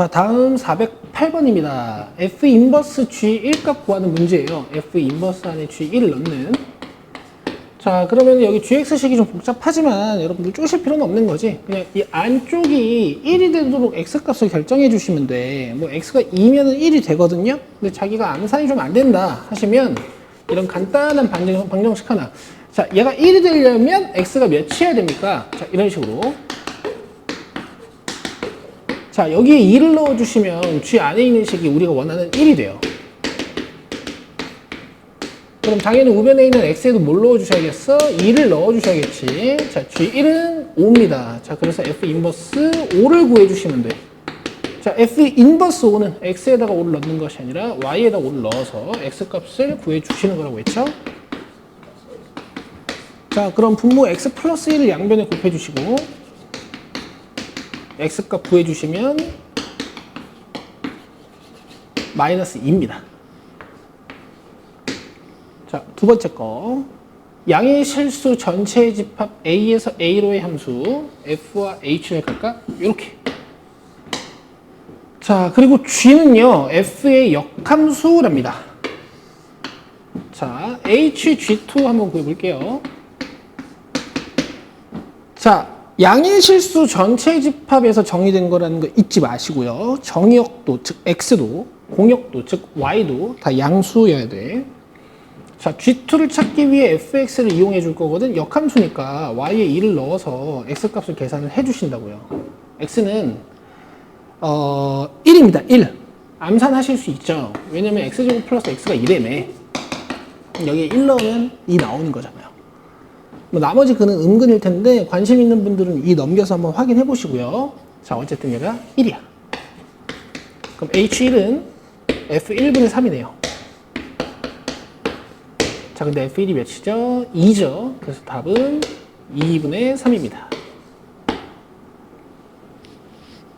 자, 다음 408번입니다. F 인버스 G 1값 구하는 문제예요. F 인버스 안에 G 1을 넣는. 자, 그러면 여기 GX식이 좀 복잡하지만 여러분들 쪼실 필요는 없는 거지. 그냥 이 안쪽이 1이 되도록 X값을 결정해 주시면 돼. 뭐 X가 2면은 1이 되거든요. 근데 자기가 암산이 좀 안 된다 하시면 이런 간단한 방정, 방정식 하나. 자, 얘가 1이 되려면 X가 몇이어야 됩니까? 자, 이런 식으로. 자, 여기에 2를 넣어주시면 G 안에 있는 식이 우리가 원하는 1이 돼요. 그럼 당연히 우변에 있는 x에도 뭘 넣어주셔야겠어? 2를 넣어주셔야겠지. 자, G1은 5입니다. 자, 그래서 F 인버스 5를 구해주시면 돼. 자, F 인버스 5는 x에다가 5를 넣는 것이 아니라 y에다 5를 넣어서 x 값을 구해주시는 거라고 했죠? 자, 그럼 분모 x 플러스 1을 양변에 곱해주시고 x 값 구해주시면 마이너스 2입니다. 자, 두 번째 거. 양의 실수 전체의 집합 A에서 A로의 함수 F와 H를 할까? 이렇게. 자, 그리고 G는요, F의 역함수랍니다. 자, HG2 한번 구해볼게요. 자, 양의 실수 전체 집합에서 정의된 거라는 거 잊지 마시고요. 정의역도, 즉 X도, 공역도, 즉 Y도 다 양수여야 돼. 자, G2를 찾기 위해 fx를 이용해 줄 거거든. 역함수니까 y에 2를 넣어서 x 값을 계산을 해 주신다고요. x는 어 1입니다. 1. 암산하실 수 있죠. 왜냐면 x제곱 플러스 x가 1이네. 여기에 1 넣으면 2 나오는 거잖아요. 뭐 나머지 그는 은근일 텐데 관심 있는 분들은 이 넘겨서 한번 확인해 보시고요. 자, 어쨌든 얘가 1이야. 그럼 h1은 f1분의 3이네요. 자, 근데 F1이 몇이죠? 2죠. 그래서 답은 2분의 3입니다.